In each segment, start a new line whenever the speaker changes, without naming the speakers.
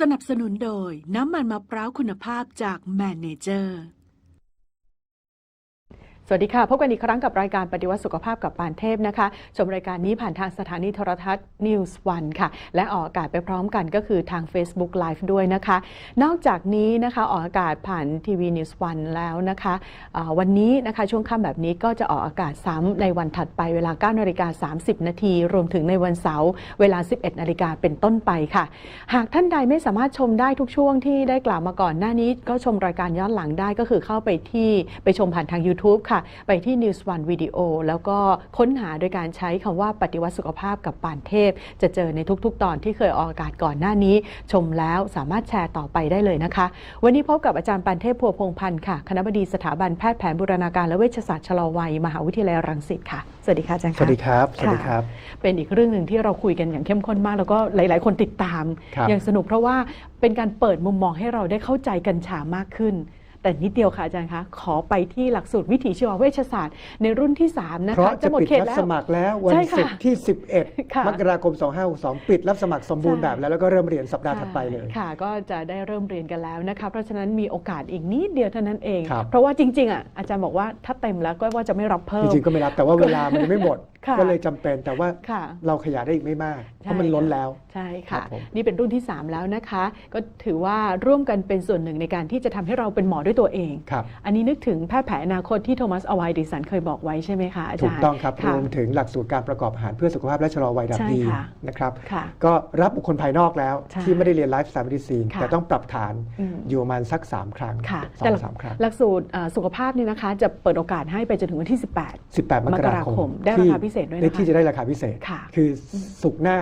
สนับสนุนโดยน้ำมันมะพร้าวคุณภาพจากแมนเนเจอร์
สวัสดีค่ะ พบกันอีกครั้งกับรายการปฏิวัติสุขภาพกับปานเทพนะคะ ชมรายการนี้ผ่านทางสถานีโทรทัศน์ News 1ค่ะ และออกอากาศไปพร้อมกันก็คือทาง Facebook Live ด้วยนะคะ นอกจากนี้นะคะออกอากาศผ่านทีวี News 1แล้วนะคะวันนี้นะคะช่วงค่ำแบบนี้ก็จะออกอากาศซ้ำในวันถัดไปเวลา9นาฬิกา30 นาที รวมถึงในวันเสาร์เวลา 11นาฬิกาเป็นต้นไปค่ะ หากท่านใดไม่สามารถชมได้ทุกช่วงที่ได้กล่าวมาก่อนหน้านี้ ก็ชมรายการย้อนหลังได้ก็คือเข้าไปที่ไปชมผ่านทาง YouTube ค่ะไปที่ News One Video แล้วก็ค้นหาโดยการใช้คำว่าปฏิวัติสุขภาพกับปานเทพ จะเจอในทุกๆ ตอนที่เคยออกอากาศก่อนหน้านี้ ชมแล้วสามารถแชร์ต่อไปได้เลยนะคะ วันนี้พบกับอาจารย์ปานเทพพัวพงษ์พันธ์ค่ะ คณะบดีสถาบันแพทย์แผนบูรณาการและเวชศาสตร์ชะลอวัย มหาวิทยาลัยรังสิตค่ะ สวัสดีค่ะอาจารย์
ส
ค่ะ
วัสดีครับ สวัสดีครับ
เป็นอีกเรื่องหนึ่งที่เราคุยกันอย่างเข้มข้นมาก แล้วก็หลาย ๆ คนติดตาม
ครับ
อย่างสนุกเพราะว่าเป็นการเปิดมุมมองให้เราได้เข้าใจกัญชามากขึ้น แต่นิดเดียวค่ะอาจารย์คะขอไปที่หลักสูตรวิถีชีวเวชศาสตร์ ในรุ่นที่ 3 นะ
เพราะ
คะ
จะ
หมด
ปิด
เขต
รับ
แล้ว
สมัครแล้ววัน
ใช่ค่ะ
ศุกร์ที่
ค่ะ
11 มกราคม 2562 ปิดรับสมัครสมบูรณ์
ใช่
แบบแล้วแล้วก็เริ่มเรียนสัปดาห์ถัดไปเลย
ค่ะ ก็จะได้เริ่มเรียนกันแล้วนะคะ เพราะฉะนั้นมีโอกาสอีกนิดเดียวเท่านั้นเอง
ครับ
เพราะว่าจริงๆอะอาจารย์บอกว่าถ้าเต็มแล้วก็ว่าจะไม่รับเพิ่
จ
ม
ริงๆก็ไม่รับแต่ว่าเวลามันยังไม่หมด
ค่ะ
ก็เลยจำเป็นแต่ว่า
ค่ะ
เราขยายได้อีกไม่มาก เพราะมัน
ใช่
ล้น
ค่ะ
แล้ว
ใช่
ครั
ค่ะ
บผม
นี่เป็นรุ่นที่ 3 แล้วนะคะ ก็ถือว่าร่วมกันเป็นส่วนหนึ่งในการที่จะทำให้เราเป็นหมอด้วยตัวเอง
ครับ
อันนี้นึกถึงแพทย์แผนอนาคตที่โทมัสอวัยดิสันเคยบอกไว้ใช่ไหมคะอา
ถู
จากรย์
ต้องครับร
ค่ะ
วมถึงหลักสูตรการประกอบอาหารเพื่อสุขภาพและชะลอวัยดับ
ใช่
ดี
ค่ะ
นะครับ
ค่ะ
ก็รับบุคคลภายนอกแล้ว
ใช่
ที่ไม่ได้เรียนไลฟ์สไตล์ e ิซีน
ค่ะ
แต่ต้องปรับฐาน
อืม
อยู่ประมาณสัก 3 ครั้ง
ค่ะ
สอ
แต่
ง
หลัก
สามครั้ง
หลักสูตรเอ่อสุขภาพนี่นะคะ จะเปิดโอกาสให้ไปจนถึงวันที่ 18
18 มกราค
มกราค
ม
มได้ราคาพิเศษด้วยนะคะ
ได้ที่จะได้ราคาพิเศษ
ค่ะ
คือสุกร์หน้า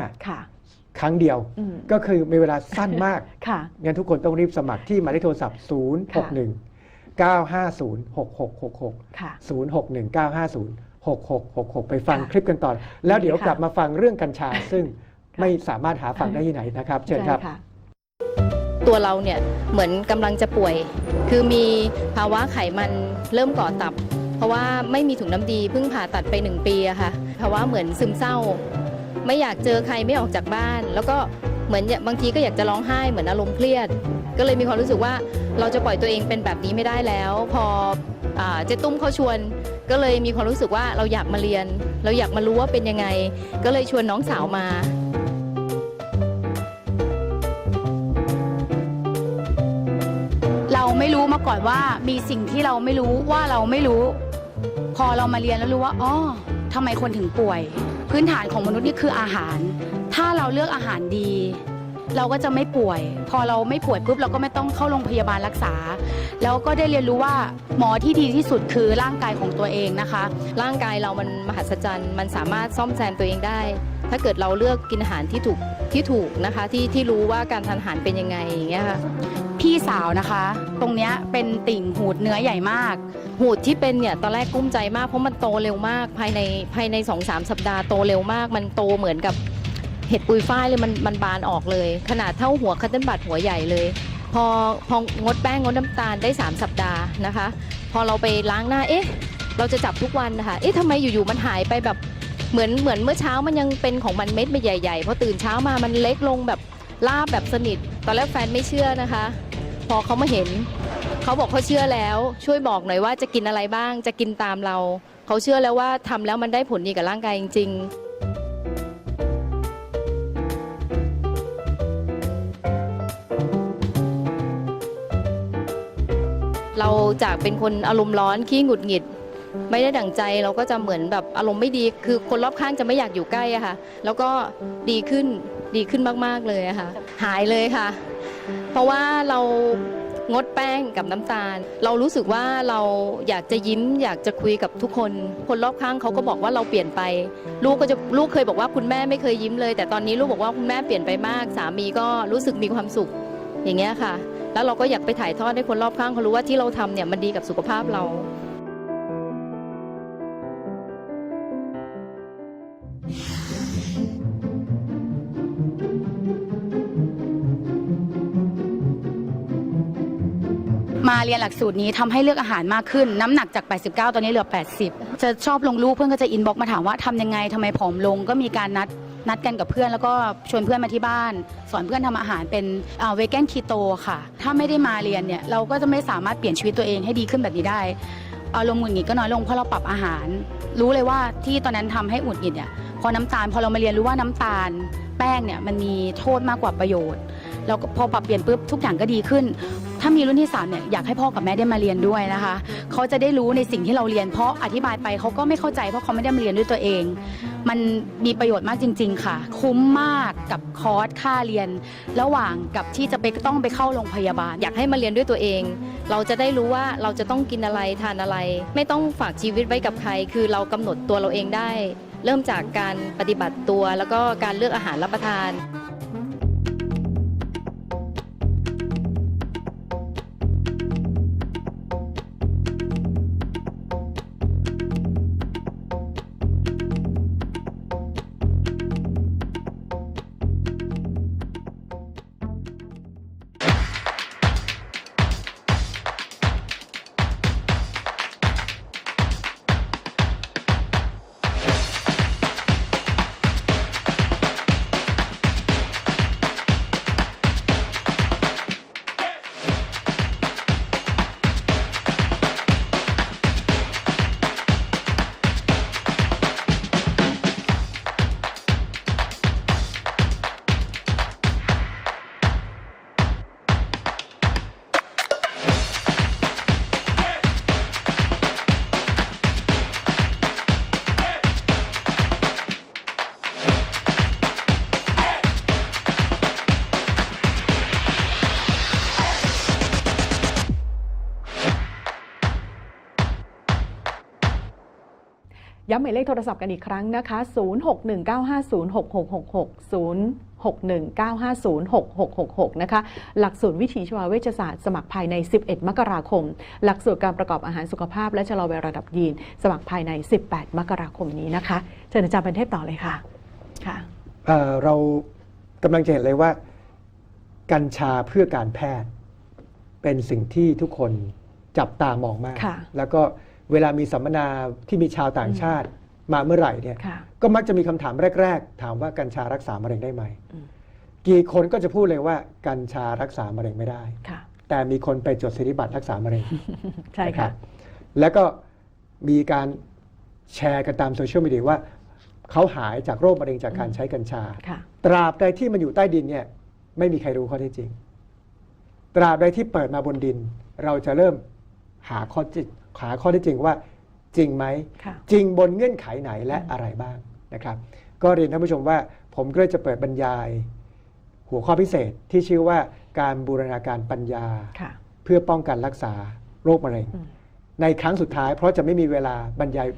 ค่ะ
ครั้งเดียว
อืม
ก็คือมีเวลาสั้นมาก
ค่ะ
งั้นทุกคนต้องรีบสมัครที่หมายเลขโทรศัพท์ 0 6 1 9 5 0 6 6 6 6
ค่ะ
0 6 1 9 5 0 6 6 6 6 ไปฟัง
ค่ะ
คลิปกันต่อแล้วเดี๋ยว
ดีค่ะ
กลับมาฟังเรื่องกัญชา ซึ่งไม่สามารถหาฟังได้ที่ไหนนะครับ เชิญครับ
ใช่ค่ะ
ตัวเราเนี่ยเหมือนกำลังจะป่วย คือมีภาวะไขมันเริ่มก่อตับ เพราะว่าไม่มีถุงน้ำดีเพิ่งผ่าตัดไปหนึ่งปีอะค่ะภาวะเหมือนซึมเศร้า ไม่อยากเจอใครไม่ออกจากบ้าน แล้วก็เหมือนบางทีก็อยากจะร้องไห้เหมือนอารมณ์เครียด ก็เลยมีความรู้สึกว่าเราจะปล่อยตัวเองเป็นแบบนี้ไม่ได้แล้ว พอเจ๊ตุ้มเขาชวน ก็เลยมีความรู้สึกว่าเราอยากมาเรียน เราอยากมารู้ว่าเป็นยังไง ก็เลยชวนน้องสาวมา
เราไม่รู้มาก่อนว่ามีสิ่งที่เราไม่รู้ว่าเราไม่รู้ พอเรามาเรียนแล้วรู้ว่าอ๋อทำไมคนถึงป่วย พื้นฐานของมนุษย์นี่คืออาหาร ถ้าเราเลือกอาหารดี เราก็จะไม่ป่วย พอเราไม่ป่วยปุ๊บเราก็ไม่ต้องเข้าโรงพยาบาลรักษา แล้วก็ได้เรียนรู้ว่าหมอที่ดีที่สุดคือร่างกายของตัวเองนะคะ
ร่างกายเรามันมหัศจรรย์มันสามารถซ่อมแซมตัวเองได้ ถ้าเกิดเราเลือกกินอาหารที่ถูกที่ถูกนะคะที่ที่รู้ว่าการทานอาหารเป็นยังไงอย่างเงี้ยค่ะ
พี่สาวนะคะ ตรงเนี้ยเป็นติ่งหูดเนื้อใหญ่มาก
หูดที่เป็นเนี่ยตอนแรกกุ้มใจมากเพราะมันโตเร็วมากภายในภายใน2อสสัปดาห์โตเร็วมาก มันโตเหมือนกับเห็ดปุยฝ้ายเลยมันมันบานออกเลย ขนาดเท่าหัวคัตเติ้ลบัตหัวใหญ่เลย พอพองดแป้งงดน้ำตาลได้ 3 สัปดาห์นะคะ พอเราไปล้างหน้าเอ๊ะ เราจะจับทุกวันนะคะเอ๊ะทำไมอยู่ๆมันหายไปแบบเหมือนเหมือนเมื่อเช้ามันยังเป็นของมันเม็ดไม่ใหญ่ๆพอตื่นเช้ามามันเล็กลงแบบลาบแบบสนิท ตอนแรกแฟนไม่เชื่อนะคะ พอเขามาเห็น เขาบอกเขาเชื่อแล้ว ช่วยบอกหน่อยว่าจะกินอะไรบ้าง จะกินตามเรา เขาเชื่อแล้วว่าทำแล้วมันได้ผลดีกับร่างกายจริง ๆเราจากเป็นคนอารมณ์ร้อนขี้หงุดหงิด ไม่ได้ดั่งใจเราก็จะเหมือนแบบอารมณ์ไม่ดี คือคนรอบข้างจะไม่อยากอยู่ใกล้อะค่ะ แล้วก็ดีขึ้นดีขึ้นมาก ๆ เลยอะค่ะ หายเลยค่ะ ราะว่าเรางดแป้งกับน้ำตาล เรารู้สึกว่าเราอยากจะยิ้ม อยากจะคุยกับทุกคน คนรอบข้างเขาก็บอกว่าเราเปลี่ยนไป ลูกก็จะลูกเคยบอกว่าคุณแม่ไม่เคยยิ้มเลย แต่ตอนนี้ลูกบอกว่าคุณแม่เปลี่ยนไปมาก สามีก็รู้สึกมีความสุขอย่างเงี้ยค่ะ แล้วเราก็อยากไปถ่ายทอดให้คนรอบข้างเขารู้ว่าที่เราทำเนี่ยมันดีกับสุขภาพเรา
มาเรียนหลักสูตรนี้ทำให้เลือกอาหารมากขึ้น น้ำหนักจาก 89 ตอนนี้เหลือ 80 จะชอบลงรูปเพื่อนก็จะอินบ็อกมาถามว่าทำยังไงทำไมผอมลงก็มีการนัดนัดกันกับเพื่อนแล้วก็ชวนเพื่อนมาที่บ้าน สอนเพื่อนทำอาหารเป็นเวแกนคีโตค่ะ ถ้าไม่ได้มาเรียนเนี่ยเราก็จะไม่สามารถเปลี่ยนชีวิตตัวเองให้ดีขึ้นแบบนี้ได้อารมณ์หงุดหงิดก็น้อยลงเพราะเราปรับอาหาร รู้เลยว่าที่ตอนนั้นทำให้หงุดหงิดเนี่ยพอน้ำตาลพอเรามาเรียนรู้ว่าน้ำตาลแป้งเนี่ยมันมีโทษมากกว่าประโยชน์ แล้วพอปรับเปลี่ยนปุ๊บทุกอย่างก็ดีขึ้น ถ้ามีรุ่นที่สามเนี่ยอยากให้พ่อกับแม่ได้มาเรียนด้วยนะคะเขาจะได้รู้ในสิ่งที่เราเรียน เพราะอธิบายไปเขาก็ไม่เข้าใจเพราะเขาไม่ได้มาเรียนด้วยตัวเอง มันมีประโยชน์มากจริง ๆ ค่ะ คุ้มมากกับคอร์สค่าเรียน ระหว่างกับที่จะไปต้องไปเข้าโรงพยาบาล
อยากให้มาเรียนด้วยตัวเอง เราจะได้รู้ว่าเราจะต้องกินอะไรทานอะไร ไม่ต้องฝากชีวิตไว้กับใคร คือเรากำหนดตัวเราเองได้ เริ่มจากการปฏิบัติตัวแล้วก็การเลือกอาหารรับประทาน
ย้ำหมายเลขโทรศัพท์กันอีกครั้งนะคะ 0619506666 0619506666 นะคะ หลักสูตรวิถีชีวเวชศาสตร์ สมัครภายใน 11 มกราคม หลักสูตรการประกอบอาหารสุขภาพ และชะลอวัยระดับยีน สมัครภายใน 18 มกราคมนี้นะคะ เชิญอาจารย์เป็นเทพต่อเลยค่ะ ค่ะ
เอ่อเรากำลังจะเห็นเลยว่า กัญชาเพื่อการแพทย์ เป็นสิ่งที่ทุกคนจับตามองมาก
ค่ะ
แล้วก็ เวลามีสัมมนาที่มีชาวต่างชาติมาเมื่อไหร่เนี่ย
ค่ะ
ก็มักจะมีคำถามแรก ๆ ถามว่ากัญชารักษามะเร็งได้ไหม
อืม
กี่คนก็จะพูดเลยว่ากัญชารักษามะเร็งไม่ได้
ค่ะ
แต่มีคนไปจดสิทธิบัตรรักษามะเร็ง
ใช่
นะค
ค่ะ
รับแล้วก็มีการแชร์กันตามโซเชียลมีเดียว่า เขาหายจากโรคมะเร็งจากการใช้กัญชา
ค่ะ
ตราบใดที่มันอยู่ใต้ดินเนี่ยไม่มีใครรู้ข้อเท็จจริง ตราบใดที่เปิดมาบนดิน เราจะเริ่มหาข้อจิ หาข้อเท็จจริงว่าจริงไหม
ค่ะ
จริงบนเงื่อนไขไหนและอะไรบ้างนะครับ ก็เรียนท่านผู้ชมว่าผมก็เลยจะเปิดบรรยาย หัวข้อพิเศษที่ชื่อว่าการบูรณาการปัญญา
ค่ะ
เพื่อป้องกันรักษาโรคมะเร็ง
อืม
ในครั้งสุดท้ายเพราะจะไม่มีเวลาบรรยาย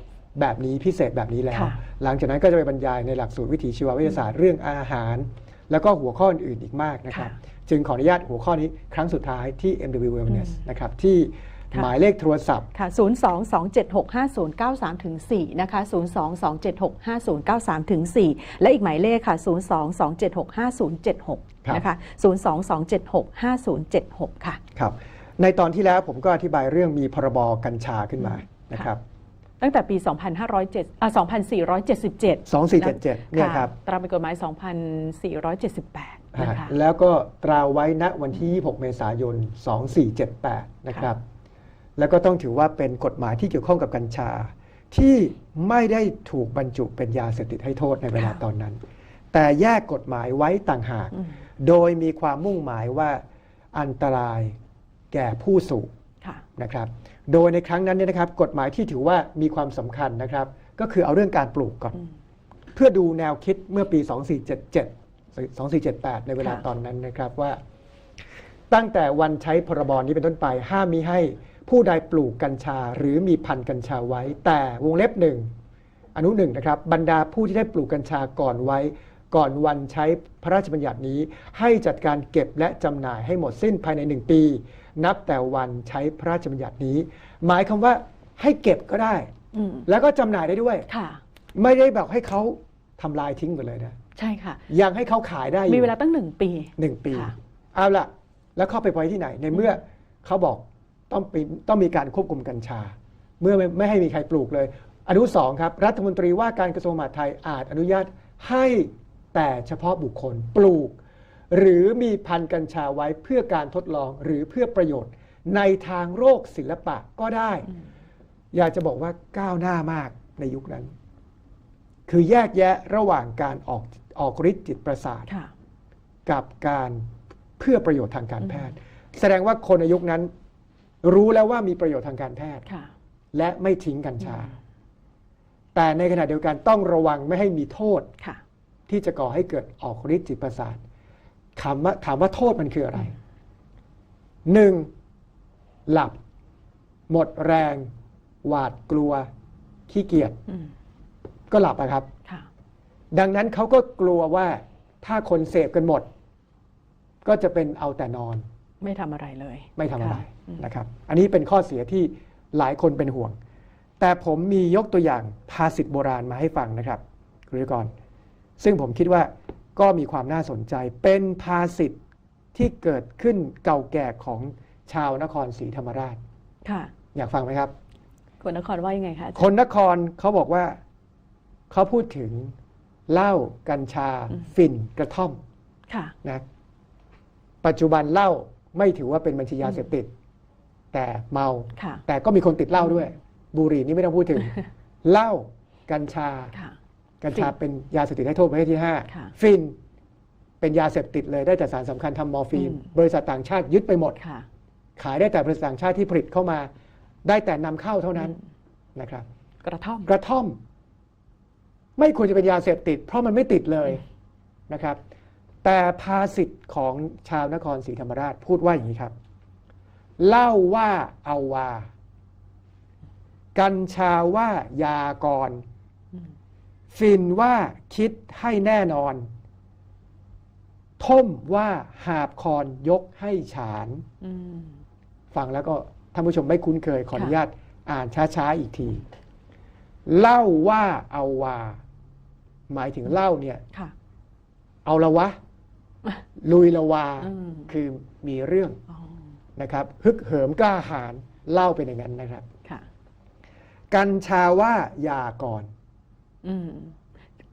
แบบนี้พิเศษแบบนี้แล้ว
ค่ะ
หลังจากนั้นก็จะไปบรรยายในหลักสูตรวิถีชีววิทยาศาสตร์เรื่องอาหาร แล้วก็หัวข้ออื่นๆอีกมากนะครับ จึงขออนุญาตหัวข้อนี้ครั้งสุดท้ายที่ MW Wellness นะครับที่
ค่ะ
หมายเลขโทรศัพท์
ค่ะ 022765093ถึง4นะคะ 022765093ถึง4และอีกหมายเลขค่ะ 022765076
ครับ
นะคะ 022765076 ค่ะ
ครับ ในตอนที่แล้วผมก็อธิบายเรื่องมีพรบกัญชาขึ้นมา
อืม
นะครับ
ตั้งแต่ปี 2507อะ2477
2477 เนี่ยครับ
ตามเป็นกฎหมาย 2478
ฮะ
นะคะ
แล้วก็ตราไว้ณวันที่ 26 เมษายน 2478 นะครับ แล้วก็ต้องถือว่าเป็นกฎหมายที่เกี่ยวข้องกับกัญชา ที่ไม่ได้ถูกบรรจุเป็นยาเสพติดให้โทษในเวลา
ค่ะ
ตอนนั้น แต่แยกกฎหมายไว้ต่างหาก
อืม
โดยมีความมุ่งหมายว่าอันตรายแก่ผู้สูบ
ค่ะ
นะครับ โดยในครั้งนั้นเนี่ยนะครับ กฎหมายที่ถือว่ามีความสำคัญนะครับ ก็คือเอาเรื่องการปลูกก่อน
อืม
เพื่อดูแนวคิดเมื่อปี 2477 2478 ในเวลา
ค่ะ
ตอนนั้นนะครับว่า ตั้งแต่วันใช้พรบนี้เป็นต้นไปห้ามมิให้ ผู้ใดปลูกกัญชาหรือมีพันธุ์กัญชาไว้ แต่วงเล็บหนึ่งอนุหนึ่งนะครับบรรดาผู้ที่ได้ปลูกกัญชาก่อนไว้ ก่อนวันใช้พระราชบัญญัตินี้ ให้จัดการเก็บและจำหน่ายให้หมดสิ้นภายในหนึ่งปี นับแต่วันใช้พระราชบัญญัตินี้ หมายความว่าให้เก็บก็ได้
อืม
แล้วก็จำหน่ายได้ด้วย
ค่ะ
ไม่ได้แบบให้เขาทำลายทิ้งไปเลยนะ
ใช่ค่ะ
ยังให้เขาขายได้อยู่
มีเวลาตั้งหนึ่งปี
หนึ่งปี
ค่ะ
เอาละแล้วเข้าไปไว้ที่ไหนในเมื่อเขาบอก ต้องปีต้องมีการควบคุมกัญชา เมื่อไม่ไม่ให้มีใครปลูกเลย อนุสองครับรัฐมนตรีว่าการกระทรวงมหาดไทยอาจอนุญาตให้แต่เฉพาะบุคคลปลูก หรือมีพันธุ์กัญชาไว้เพื่อการทดลองหรือเพื่อประโยชน์ ในทางโรคศิลปะก็ได้ อยากจะบอกว่าก้าวหน้ามากในยุคนั้น คือแยกแยะระหว่างการออกออกฤทธิ์จิตประสาท
ค่ะ
กับการเพื่อประโยชน์ทางการแพทย์ แสดงว่าคนในยุคนั้น รู้แล้วว่ามีประโยชน์ทางการแพทย์
ค่ะ
และไม่ทิ้งกัญชา แต่ในขณะเดียวกันต้องระวังไม่ให้มีโทษ
ค่ะ
ที่จะก่อให้เกิดออกฤทธิ์จิตประสาทถามว่าถามว่าโทษมันคืออะไรหนึ่งหลับ หมดแรง หวาดกลัว ขี้เกียจ
อืม
ก็หลับอะครับ
ค่ะ
ดังนั้นเขาก็กลัวว่าถ้าคนเสพกันหมด ก็จะเป็นเอาแต่นอน
ไม่ทำอะไรเลย
ไม่ทำอะไร
ค่ะอืม
นะครับ อันนี้เป็นข้อเสียที่หลายคนเป็นห่วง แต่ผมมียกตัวอย่างภาษิตโบราณมาให้ฟังนะครับคุณวิกรซึ่งผมคิดว่าก็มีความน่าสนใจเป็นภาษิตที่เกิดขึ้นเก่าแก่ของชาวนครศรีธรรมราช
ค่ะ
อยากฟังไหมครับ
คนนครว่ายังไงคะอาจารย์
คนนครเขาบอกว่าเขาพูดถึงเหล้ากัญชา
อืม
ฝิ่นกระท่อม
ค่ะ
นะปัจจุบันเหล้า ไม่ถือว่าเป็นบัญชียาเสพติด แต่เมา
ค่ะ
แต่ก็มีคนติดเหล้าด้วย บุหรี่นี่ไม่ต้องพูดถึงเหล้ากัญชา
ค่ะ
กัญชา
ฝิ่น
เป็นยาเสพติดให้โทษประเภทที่
ค่ะ
5ฟินเป็นยาเสพติดเลยได้แต่สารสำคัญทำมอร์ฟีน
อืม
บริษัทต่างชาติยึดไปหมด
ค่ะ
ขายได้แต่บริษัทต่างชาติที่ผลิตเข้ามา ได้แต่นำเข้าเท่านั้นนะครับ
กระท่อม
กระท่อม ไม่ควรจะเป็นยาเสพติด เพราะมันไม่ติดเลยนะครับ แต่ภาษิตของชาวนครศรีธรรมราชพูดว่าอย่างนี้ครับ เล่าว่าเอาวากัญชาว่ายากร
อืม
ฟินว่าคิดให้แน่นอน ท่มว่าหาบคอนยกให้ฉาน
อืม
ฟังแล้วก็ท่านผู้ชมไม่คุ้นเคยขออนุ
ค่ะ
ญาตอ่านช้าๆอีกที เล่าว่าเอาวาหมายถึงเล่าเนี่ย
ค่ะ
เอาละวะ ลุยละวา
อืม
คือมีเรื่อง
อ๋อ
นะครับฮึกเหิมกล้าหาญเล่าเป็นอย่างนั้นนะครับ
ค่ะ
กัญชาว่ายาก่อน
อืม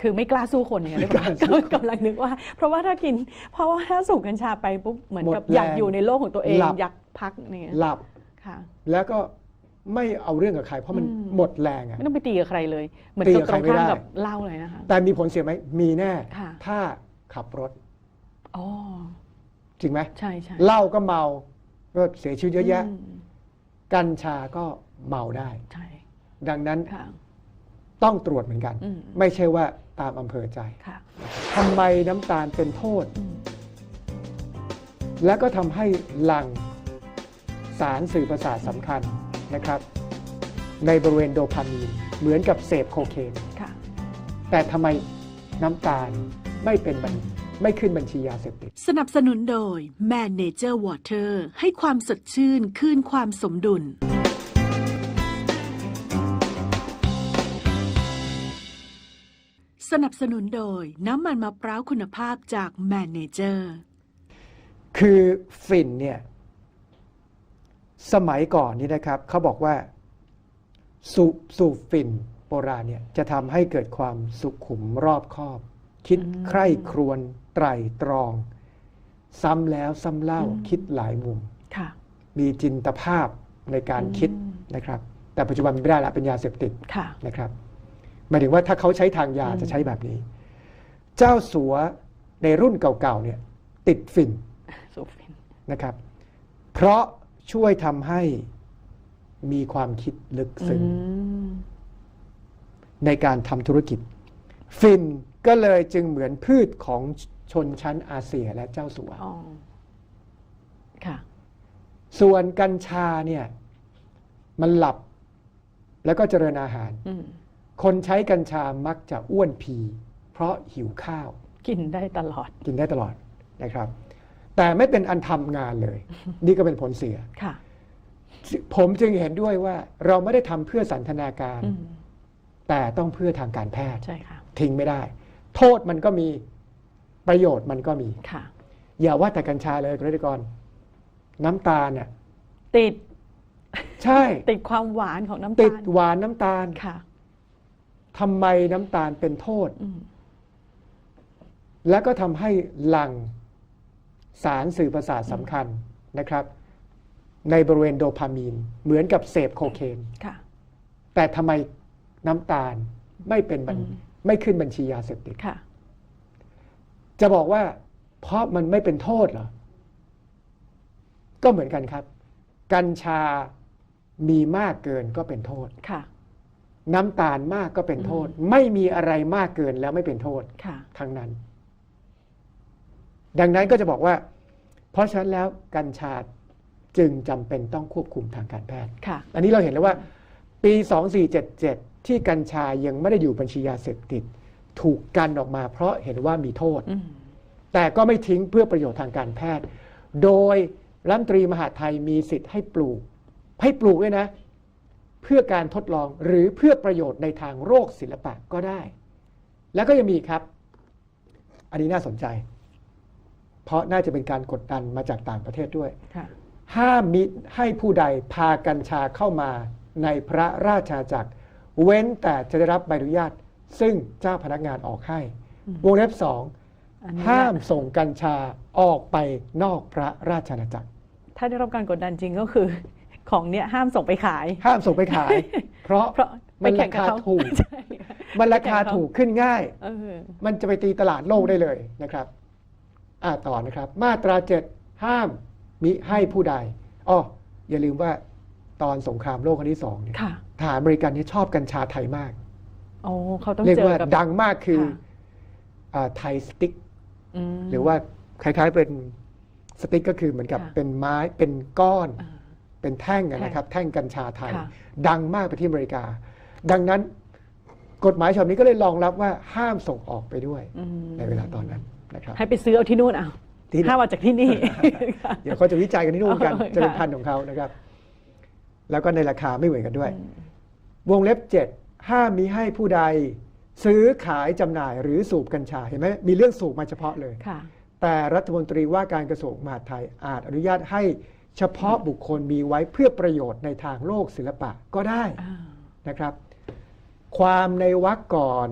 คือไม่กล้าสู้คนอย่างนั้นหรือเปล่า
ไม่กล้าสู้
กำลังนึกว่า เพราะว่าถ้ากิน เพราะว่าถ้าสูบกัญชาไปปุ๊บเหมือนกับ
หมดแรง
อยากอยู่ในโลกของตัวเอง
หลับ
อยากพักเนี่ย
หลับ
ค่ะ
แล้วก็ไม่เอาเรื่องกับใคร เพราะมัน
อืม
หมดแรงอะ
ไม่ต้องไปตีกับใครเลย เหมือน
ตี
กั
กั
บบต
ใค
ร
รงไม่
ข้าม
ได้
กับเหล้าเลยนะคะ
แต่มีผลเสียไหมมีแน่
ค่ะ
ถ้าขับรถ
อ๋อ
จริงไหม
ใช่ใช่
เหล้าก็เมาก็เสียชีวิตเยอะแยะ
ม
กัญชาก็เมาได้
ใช่
ดังนั้น
ค่ะ
ต้องตรวจเหมือนกัน
อืม
ไม่ใช่ว่าตามอำเภอใจ
ค่ะ
ทำไมน้ำตาลเป็นโทษ
อืม
และก็ทำให้หลังสารสื่อประสาทสำคัญนะครับ ในบริเวณโดพามีนเหมือนกับเสพโคเคน
ค่ะ
แต่ทำไมน้ำตาลไม่เป็นบัญ ไม่ขึ้นบัญชียาเสพติด
สนับสนุนโดย Man Nature Water ให้ความสดชื่นคืนความสมดุล สนับสนุนโดยน้ำมันมะพร้าวคุณภาพจาก Man Nature
คือฝิ่นเนี่ยสมัยก่อนนี่นะครับเขาบอกว่าสูบสูบฝิ่นโบราณเนี่ยจะทำให้เกิดความสุขุมรอบคอบ คิด
อืม
ใคร่ครวญไตรตรอง ซ้ำแล้วซ้ำเล่า
อืม
คิดหลายมุม
ค่ะ
มีจินตภาพในการคิด
อืม
นะครับ แต่ปัจจุบันไม่ได้ละเป็นยาเสพติด
ค่ะ
นะครับหมายถึงว่าถ้าเขาใช้ทางยา
อืม
จะใช้แบบนี้ เจ้าสัวในรุ่นเก่าๆเนี่ยติดฝิ่น
สูบฟิน
นะครับ เพราะช่วยทำให้มีความคิดลึก
อื
ซึ้ง
ม
ในการทำธุรกิจ ฟิน ก็เลยจึงเหมือนพืชของชนชั้นอาเซียและเจ้าสัว
อ๋อค่ะ
ส่วนกัญชาเนี่ย มันหลับแล้วก็เจริญอาหาร
อืม
คนใช้กัญชามักจะอ้วนพี เพราะหิวข้าว
กินได้ตลอด
กินได้ตลอดนะครับ แต่ไม่เป็นอันทำงานเลย นี่ก็เป็นผลเสีย
ค่ะ
ผมจึงเห็นด้วยว่าเราไม่ได้ทำเพื่อสันทนาการ
อืม
แต่ต้องเพื่อทางการแพทย์
ใช่ค่ะ
ทิ้งไม่ได้ โทษมันก็มีประโยชน์มันก็มี
ค่ะ
อย่าว่าแต่กัญชาเลยคุณธิกร น้ำตาลเนี่ย
ติด
ใช่
ติดความหวานของน้ำ
ติ
ตา
ด
ล
หวานน้ำตาล
ค่ะ
ทำไมน้ำตาลเป็นโทษ
อืม
แล้วก็ทำให้หลังสารสื่อประสาทสำคัญนะครับ ในบริเวณโดพามีน เหมือนกับเสพโคเคน
ค่ะ
แต่ทำไมน้ำตาลไม่เป็นบัญ
อืม
ไม่ขึ้นบัญชียาเสพติด
ค่ะ
จะบอกว่า เพราะมันไม่เป็นโทษเหรอ ก็เหมือนกันครับ กัญชามีมากเกินก็เป็นโทษ
ค่ะ
น้ำตาลมากก็เป็นโทษ ไม่มีอะไรมากเกินแล้วไม่เป็นโทษ
ค่ะ
ทั้งนั้น ดังนั้นก็จะบอกว่า เพราะฉะนั้นแล้วกัญชาจึงจำเป็นต้องควบคุมทางการแพทย์
ค่ะ
อันนี้เราเห็นแล้วว่า ปี 2477 ที่กัญชายังไม่ได้อยู่บัญชียาเสพติด ถูกกันออกมาเพราะเห็นว่ามีโทษ
อืม
แต่ก็ไม่ทิ้งเพื่อประโยชน์ทางการแพทย์ โดยรัฐมนตรีมหาดไทยมีสิทธิ์ให้ปลูก ให้ปลูกด้วยนะ เพื่อการทดลองหรือเพื่อประโยชน์ในทางโรคศิลปะก็ได้ แล้วก็ยังมีครับ อันนี้น่าสนใจ เพราะน่าจะเป็นการกดดันมาจากต่างประเทศด้วย
ค่ะ
ห้ามมิให้ผู้ใดพากัญชาเข้ามาในพระราชอาณาจักร เว้นแต่จะได้รับใบอนุญาต ซึ่งเจ้าพนักงานออกให้
อืม
วงเล็บสอง
อันนี้
ห้าม
น่ะ
ส่งกัญชาออกไปนอกพระราชอาณาจักร
ถ้าได้รับการกดดันจริงก็คือ ของเนี้ยห้ามส่งไปขาย
ห้ามส่งไปขาย เพราะ
เพราะ
มัน
ไปแข่งกับ
ราคา
เขา
ถูก
ใช่
มันราคาถูกขึ้นง่าย
เออ
มันจะไปตีตลาดโลกได้เลยนะครับ อ่าต่อนะครับ มาตราเจ็ดห้ามมิให้ผู้ใดอ๋ออย่าลืมว่าตอนสงครามโลกครั้งที่สองเนี่ย
ค่ะ
ทหารอเมริกันนี่ชอบกัญชาไทยมาก
โอ้เขาต้อง
เรียก
เจอ
ว่า
กับ
ดังมากคือ
ค่ะ
อ่าไทยสติ๊ก
ม
หรือว่าคล้ายๆเป็นสติ๊กก็คือเหมือนกับ
ค่ะ
เป็นไม้เป็นก้อน
อ่า
เป็นแท่งอะ
แท่ง
นะครับ แท่งกัญชาไทย
ค่ะ
ดังมากไปที่อเมริกา ดังนั้นกฎหมายฉบับนี้ก็เลยรองรับว่าห้ามส่งออกไปด้วย
อืม
ในเวลาตอนนั้นนะครับ
ให้ไปซื้อเอาที่นู่นเอา
ที่
ห้ามมาจากที่นี่
เดี๋ยวเขาจะวิจัยกันที่นู่นกัน
เออ
จะเป็น
ค่ะ
พันธุ์ของเขานะครับ แล้วก็ในราคาไม่เหมือนกันด้วย
อืม
วงเล็บ 7 ห้ามมีให้ผู้ใด ซื้อขายจำหน่ายหรือสูบกัญชาเห็นไหมมีเรื่องสูบมาเฉพาะเลย
ค่ะ
แต่รัฐมนตรีว่าการกระทรวงมหาดไทยอาจอนุญาตให้เฉพาะบุคคลมีไว้เพื่อประโยชน์ในทางโลกศิลปะก็ได้
อ่า
นะครับ ความในวรรคก่อน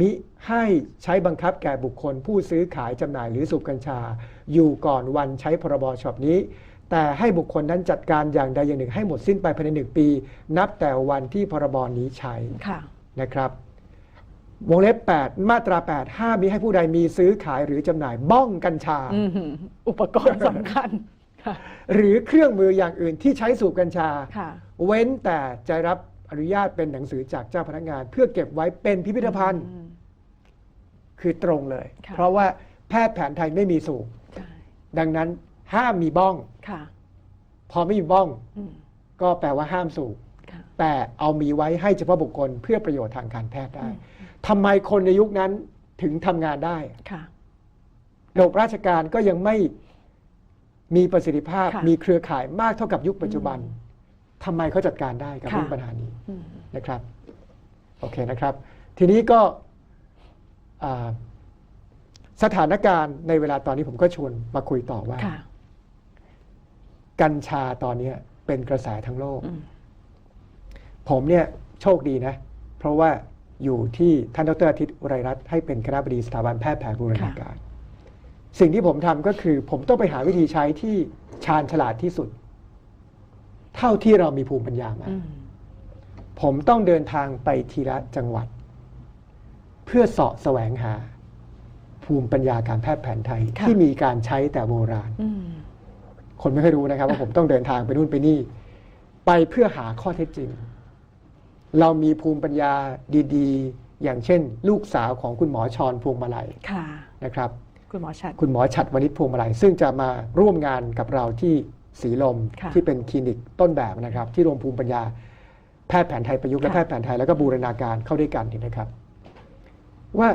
มิให้ใช้บังคับแก่บุคคล ผู้ซื้อขายจำหน่ายหรือสูบกัญชา อยู่ก่อนวันใช้พรบฉบับนี้ แต่ให้บุคคลนั้นจัดการอย่างใดอย่างหนึ่งให้หมดสิ้นไปภายในหนึ่งปี นับแต่วันที่พรบนี้ใช้
ค่ะ
นะครับ วงเล็บ 8 มาตรา 8 ห้ามมิให้ผู้ใดมีซื้อขายหรือจำหน่ายบ้องกัญชา
อืมอุปกรณ์สำคัญค่ะ
หรือเครื่องมืออย่างอื่นที่ใช้สูบกัญชา
ค่ะ
เว้นแต่จะรับอนุญาตเป็นหนังสือจากเจ้าพนักงาน เพื่อเก็บไว้เป็นพิพิธภัณฑ์
อืม
คือตรงเลย
ค่ะ
เพราะว่าแพทย์แผนไทยไม่มีสูบ
ใช่
ดังนั้น ห้ามมีบ้อง
ค่ะ
พอไม่มีบ้อง
อืม
ก็แปลว่าห้ามสูบ
ค่ะ
แต่เอามีไว้ให้เฉพาะบุคคลเพื่อประโยชน์ทางการแพทย์ได้ทำไมคนในยุคนั้นถึงทำงานได้
ค่ะ
ระบบราชการก็ยังไม่มีประสิทธิภาพ
ค่ะ
มีเครือข่ายมากเท่ากับยุคปัจจุบันทำไมเขาจัดการได้กับ
ค่ะ
เรื่องปัญหานี้
อืม
นะครับโอเคนะครับ ทีนี้ก็อ่าสถานการณ์ในเวลาตอนนี้ผมก็ชวนมาคุยต่อว่า
ค่ะ
กัญชาตอนนี้เป็นกระแสทั้งโลก
อืม
ผมเนี่ยโชคดีนะ เพราะว่าอยู่ที่ท่านดรอาทิตย์อุไรรัตน์ให้เป็นคณะบดีสถาบันแพทย์แผนบูรณาการ สิ่งที่ผมทำก็คือ ผมต้องไปหาวิธีใช้ที่ชาญฉลาดที่สุด เท่าที่เรามีภูมิปัญญามา
อืม
ผมต้องเดินทางไปทีละจังหวัด เพื่อเสาะแสวงหา ภูมิปัญญาการแพทย์แผนไทย
ค่ะ
ที่มีการใช้แต่โบราณ
อืม
คนไม่ค่อยรู้นะครับ ว่าผมต้องเดินทางไปนู่นไปนี่ ไปเพื่อหาข้อเท็จจริง เรามีภูมิปัญญาดี ๆ อย่างเช่น ลูกสาวของคุณหมอชอนพวงมาลัย
ค่ะ
นะครับ
คุณหมอชัด
คุณหมอฉัดวณิชพวงมาลัยซึ่งจะมาร่วมงานกับเราที่ศรีลม
ค่ะ
ที่เป็นคลินิกต้นแบบนะครับ ที่รวมภูมิปัญญา แพทย์แผนไทยประยุกต์และ
ค่ะ
แพทย์แผนไทยแล้วก็บูรณาการเข้าด้วยกันนี่นะครับ ว่า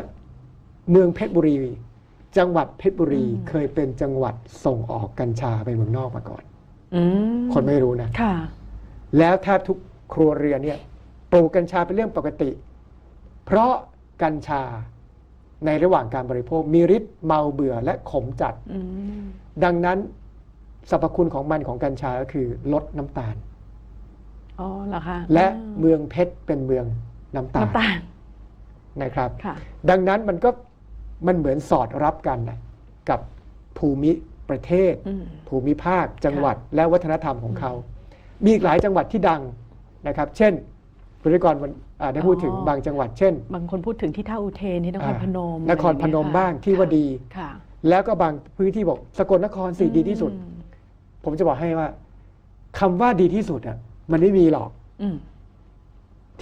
เมืองเพชรบุรี จังหวัดเพชรบุรีเคยเป็นจังหวัดส่งออกกัญชาไปเมืองนอกมาก่อน
อืม
คนไม่รู้นะ
ค่ะ
แล้วแทบทุกครัวเรือนเนี่ยปลูกกัญชาเป็นเรื่องปกติ เพราะกัญชาในระหว่างการบริโภค มีฤทธิ์เมาเบื่อและขมจัด
อืม
ดังนั้นสรรพคุณของมันของกัญชาก็คือลดน้ำตาล
อ๋อเหรอคะ
และ
อืม
เมืองเพชรเป็นเมืองน้ำตาล
น้ำตาล
นะครับ
ค่ะ
ดังนั้นมันก็ มันเหมือนสอดรับกันนะกับภูมิประเทศ
อืม
ภูมิภาค จังหวัดและวัฒนธรรมของเขา มีอีกหลายจังหวัดที่ดังนะครับ เช่นคุณธิกรวันอ่าได้พูดถึง
อ๋อ
บางจังหวัด เช่น
บางคนพูดถึงที่ท่าอุเทนที่นคร
อ่า
พนม
นครพนม
อะไอย่
บ้าง
เย
ที่ว่าดี
ค่ะ
แล้วก็บางพื้นที่บอกสกลนครสี่ดีที่สุด
อืม
ผมจะบอกให้ว่าคำว่าดีที่สุดอะมันไม่มีหรอก
อืม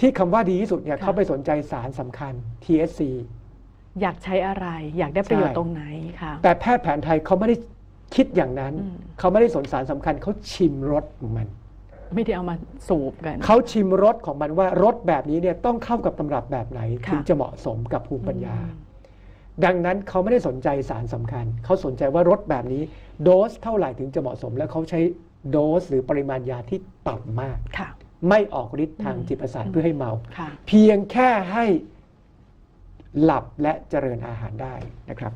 ที่คำว่าดีที่สุดเนี่ย
ค่ะ
เขาไปสนใจสารสำคัญ TSC
อยากใช้อะไร อยากได้ประโยชน์
ใช่
ตรงไหนค่ะ
แต่แพทย์แผนไทยเขาไม่ได้คิดอย่างนั้น
อืม
เขาไม่ได้สนสารสำคัญเขาชิมรสของมัน
ไม่ได้เอามาสูบกัน
เขาชิมรสของมันว่ารสแบบนี้เนี่ยต้องเข้ากับตำรับแบบไหน
ค่ะ
ถึงจะเหมาะสมกับภูมิปัญญา
อืม
ดังนั้นเขาไม่ได้สนใจสารสำคัญ เขาสนใจว่ารสแบบนี้ โดสเท่าไหร่ถึงจะเหมาะสม แล้วเขาใช้โดสหรือปริมาณยาที่ต่ำมาก
ค่ะ
ไม่ออกฤทธิ์ทาง
อืม
จิตประสาทเพื่อให้เมา
ค่ะ
เพียงแค่ให้ หลับและเจริญอาหารได้นะครับ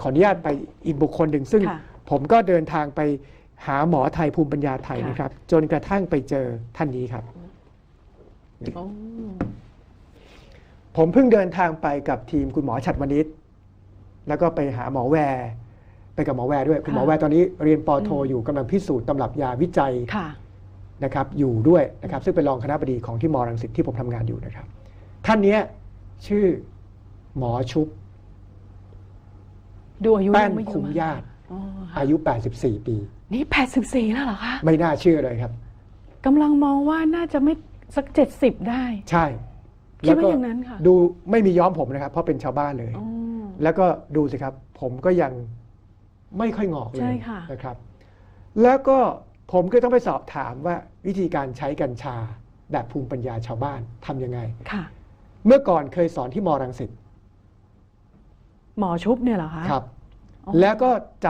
ขออนุญาตไปอีกบุคคลหนึ่งซึ่ง
ค่ะ
ผมก็เดินทางไปหาหมอไทยภูมิปัญญาไทย
ค่ะ
นะครับ จนกระทั่งไปเจอท่านนี้ครับ
โอ้
ผมเพิ่งเดินทางไปกับทีมคุณหมอฉัดวณิชแล้วก็ไปหาหมอแวร์ไปกับหมอแวร์ด้วย คุณหมอแวร์ตอนนี้เรียนปอโทอยู่กำลังพิสูจน์ตำรับยาวิจัย
ค่ะ
นะครับ อยู่ด้วยนะครับ ซึ่งเป็นรองคณะบดีของที่มรังสิตที่ผมทำงานอยู่นะครับ ท่านเนี้ยชื่อ หมอชุบ
ดูอายุ
แป้น
ยังไม่เย
คุ
อะ
ม
มาก
ญาติ
อ๋อค่ะ
อายุ 84 ปี
นี่84แล้วเหรอคะ
ไม่น่าเชื่อเลยครับ
กำลังมองว่าน่าจะไม่สักเจ็ดสิบได้
ใช่
คิดว่าอย่างนั้นค่ะ
ดูไม่มีย้อมผมนะครับ เพราะเป็นชาวบ้านเลย
อ๋อ
แล้วก็ดูสิครับ ผมก็ยังไม่ค่อยงอกเล
ใช่
ย
ค่ะ
นะครับ แล้วก็ผมก็ต้องไปสอบถามว่าวิธีการใช้กัญชาแบบภูมิปัญญาชาวบ้านทำยังไง
ค่ะ
เมื่อก่อนเคยสอนที่มรังสิต
หมอชุบเนี่ยเหรอคะ
ครับ
อ๋อ
แล้วก็จ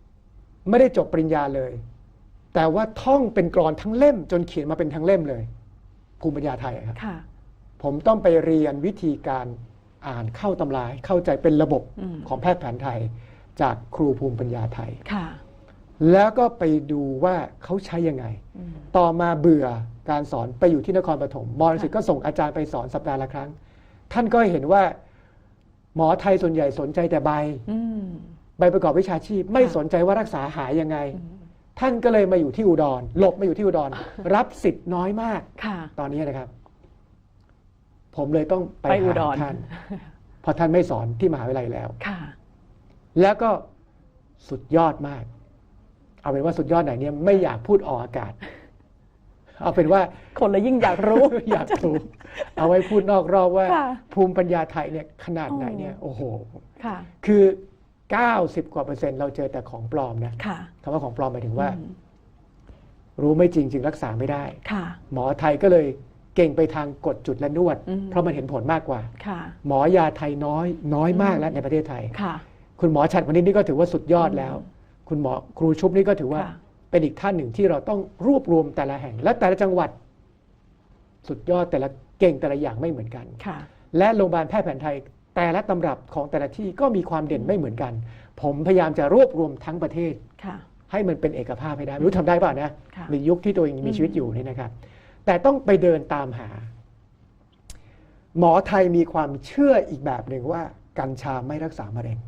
ำไม่ได้จบปริญญาเลย แต่ว่าท่องเป็นกรอนทั้งเล่ม จนเขียนมาเป็นทั้งเล่มเลยภูมิปัญญาไทยอะครับ
ค่ะ
ผมต้องไปเรียนวิธีการอ่านเข้าตำราให้เข้าใจเป็นระบบ
อืม
ของแพทย์แผนไทย จากครูภูมิปัญญาไทย
ค่ะ
แล้วก็ไปดูว่าเขาใช้ยังไง
อืม
ต่อมาเบื่อการสอนไปอยู่ที่นครปฐมมอรังสิต
ค่ะ
ก็ส่งอาจารย์ไปสอนสัปดาห์ละครั้ง ท่านก็เห็นว่า หมอไทยส่วนใหญ่สนใจแต่ใบ
อืม
ใบประกอบวิชาชีพ ไม่
ค่ะ
สนใจว่ารักษาหายยังไง
อืม
ท่านก็เลยมาอยู่ที่อุดรหลบมาอยู่ที่อุดร รับสิทธิ์น้อยมาก
ค่ะ
ตอนนี้นะครับ ผมเลยต้องไป
ไปอุด
หารท่านเพราะท่านไม่สอนที่มหาวิทยาลัยแล้ว
ค่ะ
แล้วก็สุดยอดมาก เอาเป็นว่าสุดยอดไหนเนี่ยไม่อยากพูดออกอากาศ เอาเป็นว่า
คนเลยยิ่งอยากรู้
อยากรู้ เอาไว้พูดนอกรอบว่า
ค่ะ
ภูมิปัญญาไทยเนี่ยขนาดไหนเนี่ยโอ้โห
ค่ะ
คือ 90 กว่าเปอร์เซ็นต์เราเจอแต่ของปลอมนะ
ค่ะ
คำว่าของปลอมหมายถึงว่า
อืม
รู้ไม่จริงจึงรักษาไม่ได้
ค่ะ
หมอไทยก็เลยเก่งไปทางกดจุดและนวด
อืม
เพราะมันเห็นผลมากกว่า
ค่ะ
หมอยาไทยน้อยน้อยมากแล้วในประเทศไทย
ค่ะ
คุณหมอฉัดวันนี้นี่ก็ถือว่าสุดยอดแล้ว คุณหมอครูชุบนี่ก็ถือว่า
ค่ะ
เป็นอีกท่านหนึ่งที่เราต้องรวบรวมแต่ละแห่ง และแต่ละจังหวัด สุดยอดแต่ละเก่งแต่ละอย่างไม่เหมือนกัน
ค่ะ
และโรงพยาบาลแพทย์แผนไทย แต่ละตำรับของแต่ละที่ก็มีความเด่นไม่เหมือนกัน ผมพยายามจะรวบรวมทั้งประเทศ
ค่ะ
ให้มันเป็นเอกภาพให้ได้ไม่รู้ทำได้เปล่านะ
ค่ะ
ในยุคที่ตัวเองมีชีวิตอยู่นี่นะครับ แต่ต้องไปเดินตามหา หมอไทยมีความเชื่ออีกแบบหนึ่งว่ากัญชาไม่รักษามะเร็ง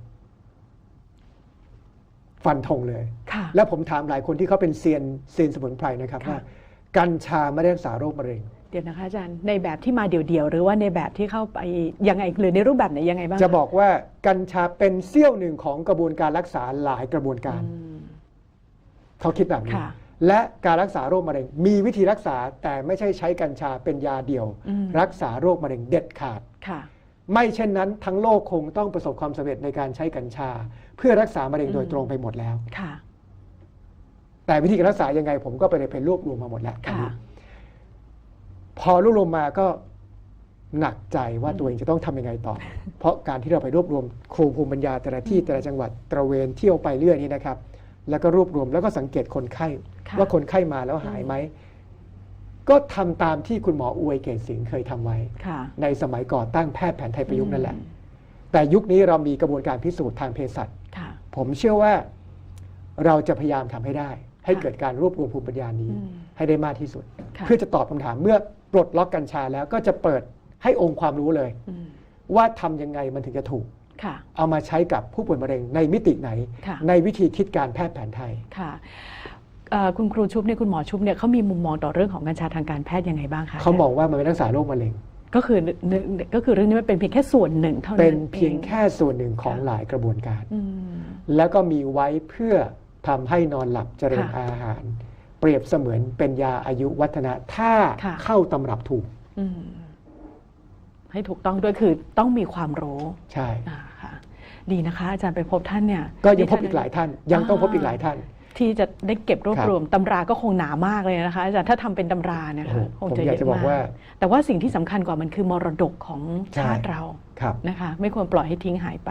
ฟันธงเลย
ค่ะ
แล้วผมถามหลายคนที่เขาเป็นเซียนเซียนสมุนไพรนะครับ
ค่ะ
ว่ากัญชาไม่ได้รักษาโรคมะเร็ง
เดี๋ยวนะคะอาจารย์ในแบบที่มาเดี่ยวๆหรือว่าในแบบที่เข้าไปยังไงหรือในรูปแบบไหนยังไงบ้าง
จะบอกว่ากัญชาเป็นเสี้ยวหนึ่งของกระบวนการรักษาหลายกระบวนการ
อืม
เขาคิดแบบนี้
ค่ะ
และการรักษาโรคมะเร็ง มีวิธีรักษาแต่ไม่ใช่ใช้กัญชาเป็นยาเดียว
อืม
รักษาโรคมะเร็งเด็ดขาด
ค่ะ
ไม่เช่นนั้นทั้งโลกคงต้องประสบความสำเร็จในการใช้กัญชา เพื่อรักษามะเร็งโดยตรงไปหมดแล้ว
ค่ะ
แต่วิธีการรักษายังไง ผมก็ไปไปรวบรวมมาหมดแล้ว
ค่ะ
พอรวบรวมมาก็หนักใจว่าตัวเองจะต้องทำยังไงต่อ เพราะการที่เราไปรวบรวมครูภูมิปัญญาแต่ละที่แต่ละจังหวัดตระเวนเที่ยวไปเรื่อยนี่นะครับ แล้วก็รวบรวมแล้วก็สังเกตคนไข้
ค่ะ
ว่าคนไข้มาแล้วหายไหม ก็ทำตามที่คุณหมออวยเกศสิงห์เคยทำไว้
ค่ะ
ในสมัยก่อนตั้งแพทย์แผนไทยประยุกต์นั่นแหละ
อืม
แต่ยุคนี้เรามีกระบวนการพิสูจน์ทางเภสัช
ค่ะ
ผมเชื่อว่าเราจะพยายามทำให้ได้ ให้
ค่ะ
เกิดการรวบรวมภูมิปัญญานี้
อืม
ให้ได้มากที่สุด
ค่ะ
เพื่อจะตอบคำถามเมื่อปลดล็อกกัญชาแล้วก็จะเปิดให้องค์ความรู้เลย
อืม
ว่าทำยังไงมันถึงจะถูก
ค่ะ
เอามาใช้กับผู้ป่วยมะเร็งในมิติไหน
ค่ะ
ในวิธีคิดการแพทย์แผนไทย
ค่ะเอ่อคุณครูชุบเนี่ยคุณหมอชุบเนี่ยเขามีมุมมองต่อเรื่องของกัญชาทางการแพทย์ยังไงบ้างคะ
เขามองว่ามันเป็นรักษาโรคมะเร็ง
ก็คือหนึ่งก็คือเรื่องนี้มันเป็นเพียงแค่ส่วนหนึ่งเท่านั้น
เป็นเพียง
อ
แค่ส่วนหนึ่งของหลายกระบวนการ
อืม
แล้วก็มีไว้เพื่อทำให้นอนหลับเจริญ
ค่ะ
อาหาร เปรียบเสมือนเป็นยาอายุวัฒนะถ้า
ค่ะ
เข้าตำรับถูก
อืมให้ถูกต้องด้วยคือต้องมีความรู้
ใช่
อ่าค่ะดีนะคะ อาจารย์ไปพบท่านเนี่ย
ก็ยังพบอีกหลายท่าน ยังต้องพบอีกหลายท่าน
ที่จะได้เก็บรวบ
ครับ
รวมตำราก็คงหนามากเลยนะคะอาจารย์ถ้าทำเป็นตำราเนี่ย
โอ้โห
ค่ะคง
ผม
จะ
อยาก
เย
จะ
อะ
บอก
มาก
ว่า
แต่ว่าสิ่งที่สำคัญกว่ามันคือมรดกของ
ใช่
ชาติเรา
ครับ
นะคะ ไม่ควรปล่อยให้ทิ้งหายไป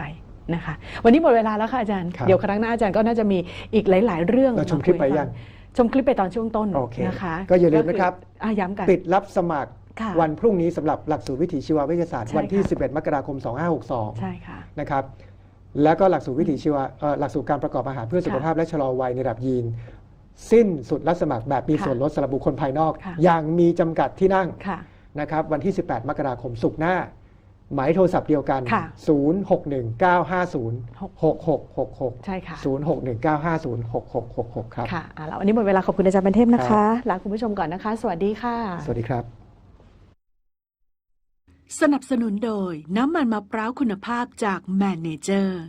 นะคะ วันนี้หมดเวลาแล้วค่ะอาจารย์
ครับ
เดี๋ยวครั้งหน้าอาจารย์ก็น่าจะมีอีกหลาย ๆ เรื่อง
เราชมคลิปไปา
คุ
ยัง
ชมคลิปไปตอนช่วงต้น
โอเค
นะคะ
ก็อย่าลืมนะครับ
อะย้ำกัน
ปิดรับสมัคร
ค่ะ
วันพรุ่งนี้สำหรับหลักสูตรวิถีชีววิทยาศาสตร์
ใช่
วันที่
ค่ะ
11 มกราคม 2562
ใช่ค่ะ
นะครับ แล้วก็หลักสูตรวิถีชีวะเอ่อหลักสูตรการประกอบอาหารเพื่อสุขภาพและชะลอวัยในระดับยีน สิ้นสุดรับสมัครแบบมี
ค่ะ
ส่วนลดสำหรับบุคคลภายนอก
ค่ะ
อย่างมีจำกัดที่นั่ง
ค่ะ
นะครับวันที่ 18 มกราคมศุกร์หน้า หมายโทรศัพท์เดียวกัน
ค่ะ
0619506666
ใช่ค่ะ
0619506666 ครับ
ค่ะเอาละวันนี้หมดเวลาขอบคุณอาจารย์เป็นเทพนะคะ ลาคุณผู้ชมก่อนนะคะ สวัสดีค่ะ
สวัสดีครับ
สนับสนุนโดยน้ำมันมะพร้าวคุณภาพจากแมนเนเจอร์